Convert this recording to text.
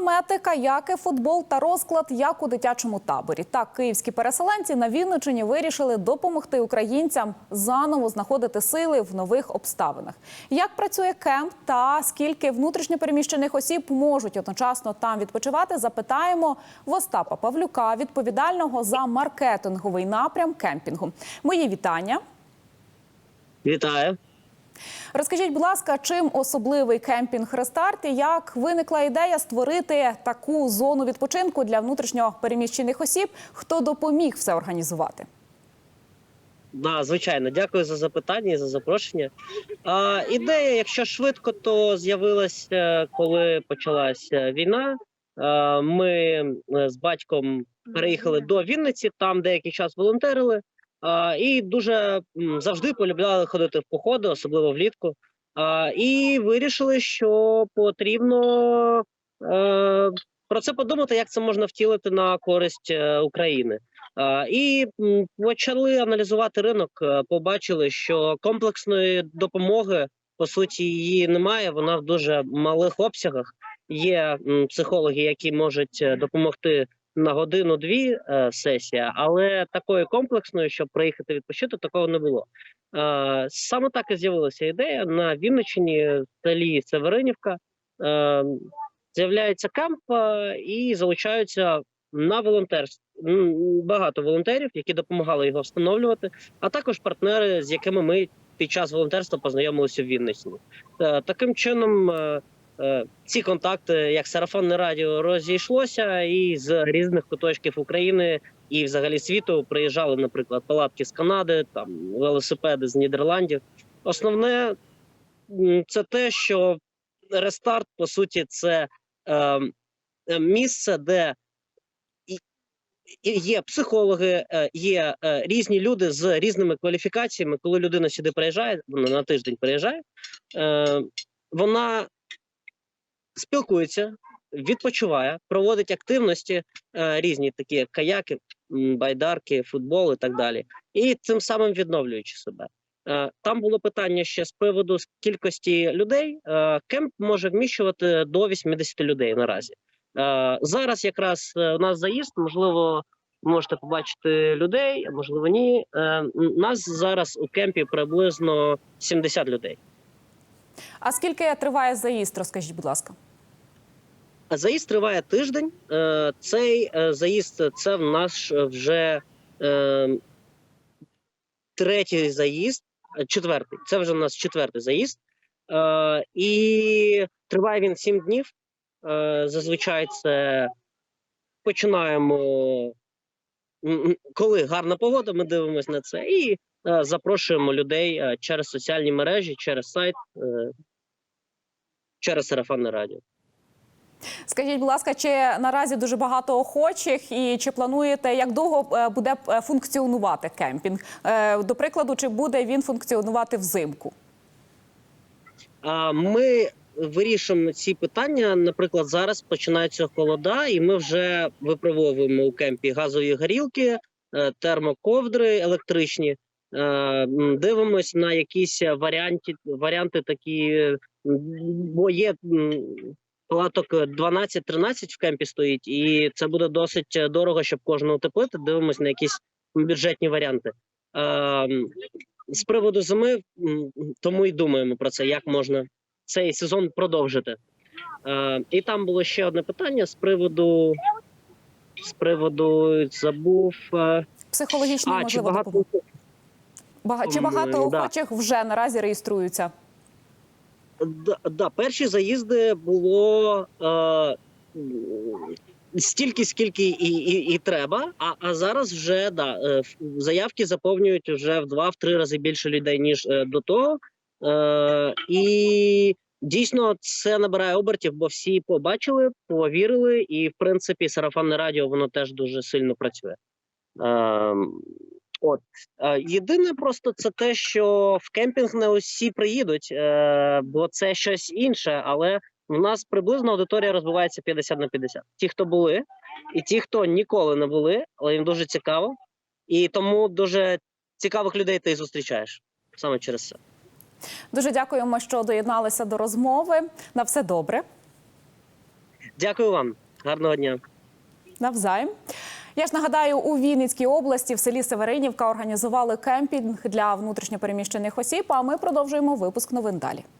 намети, каяки, футбол та розклад як у дитячому таборі. Так, київські переселенці на Вінниччині вирішили допомогти українцям заново знаходити сили в нових обставинах. Як працює кемп та скільки внутрішньопереміщених осіб можуть одночасно там відпочивати, запитаємо в Остапа Павлюка, відповідального за маркетинговий напрям кемпінгу. Мої вітання. Вітаю. Розкажіть, будь ласка, чим особливий кемпінг Рестарт і як виникла ідея створити таку зону відпочинку для внутрішньо переміщених осіб? Хто допоміг все організувати? Да, звичайно, дякую за запитання і за запрошення. А, ідея, якщо швидко, то з'явилася, коли почалася війна. Ми е, з батьком переїхали до Вінниці, там деякий час волонтерили. І дуже завжди полюбляли ходити в походи, особливо влітку. І вирішили, що потрібно е, про це подумати, як це можна втілити на користь е, України. І почали аналізувати ринок. е, Побачили, що комплексної допомоги по суті її немає. Вона в дуже малих обсягах. Є психологи, які можуть допомогти на годину-дві е, сесія, але такої комплексної, щоб приїхати відпочити, такого не було. Е, Саме так і з'явилася ідея на Вінниччині, в Северинівка. Е, З'являється камп е, і залучаються на волонтерство багато волонтерів, які допомагали його встановлювати, а також партнери, з якими ми під час волонтерства познайомилися в Вінниці. Е, Таким чином, е, ці контакти, як сарафанне радіо, розійшлося, і з різних куточків України і взагалі світу приїжджали, наприклад, палатки з Канади, там велосипеди з Нідерландів. Основне це те, що рестарт, по суті, це е, е, місце, де є психологи, е, є е, різні люди з різними кваліфікаціями. Коли людина сюди приїжджає, вона на тиждень приїжджає, е, вона спілкується, відпочиває, проводить активності е, різні, такі як каяки, байдарки, футбол і так далі, і цим самим відновлюючи себе. Е, Там було питання ще з приводу кількості людей. Е, Кемп може вміщувати до 80 людей наразі. Зараз якраз у нас заїзд, можливо, можете побачити людей, можливо, ні. Нас зараз у кемпі приблизно 70 людей. А скільки триває заїзд? Розкажіть, будь ласка. Заїзд триває тиждень. Е, Цей е, заїзд це в нас вже е, третій заїзд, четвертий. Це вже в нас четвертий заїзд. І триває він сім днів. Зазвичай це починаємо, коли гарна погода, ми дивимося на це і запрошуємо людей через соціальні мережі, через сайт, через сарафанне радіо. Скажіть, будь ласка, чи наразі дуже багато охочих, і чи плануєте, як довго е, буде е, функціонувати кемпінг? Е, До прикладу, чи буде він функціонувати взимку? Ми вирішуємо ці питання. Наприклад, зараз починаються холода, і ми вже випробовуємо у кемпі газові горілки, термоковдри електричні. Дивимось на якісь варіанти, варіанти такі, бо є палаток 12-13 в кемпі стоїть, і це буде досить дорого, щоб кожного утеплити. Дивимось на якісь бюджетні варіанти. Е, з приводу зими, тому і думаємо про це, як можна цей сезон продовжити. Е, і там було ще одне питання з приводу. З приводу забув. е, Психологічної а, чи можливо багато Чи багато да. охочих вже наразі реєструються? Да, перші заїзди було е, стільки, скільки і, і, і треба. А, а зараз вже да, е, заявки заповнюють вже в два-три рази більше людей, ніж е, до того. Е, і дійсно це набирає обертів, бо всі побачили, повірили, і в принципі сарафанне радіо воно теж дуже сильно працює. Е, От Е, єдине, просто це те, що в кемпінг не усі приїдуть, е, бо це щось інше. Але в нас приблизно аудиторія розбивається 50 на 50. Ті, хто були, і ті, хто ніколи не були, але їм дуже цікаво. І тому дуже цікавих людей ти зустрічаєш саме через це. Дуже дякуємо, що доєдналися до розмови. На все добре. Дякую вам, гарного дня. Навзаєм. Я ж нагадаю, у Вінницькій області в селі Северинівка організували кемпінг для внутрішньопереміщених осіб. А ми продовжуємо випуск новин далі.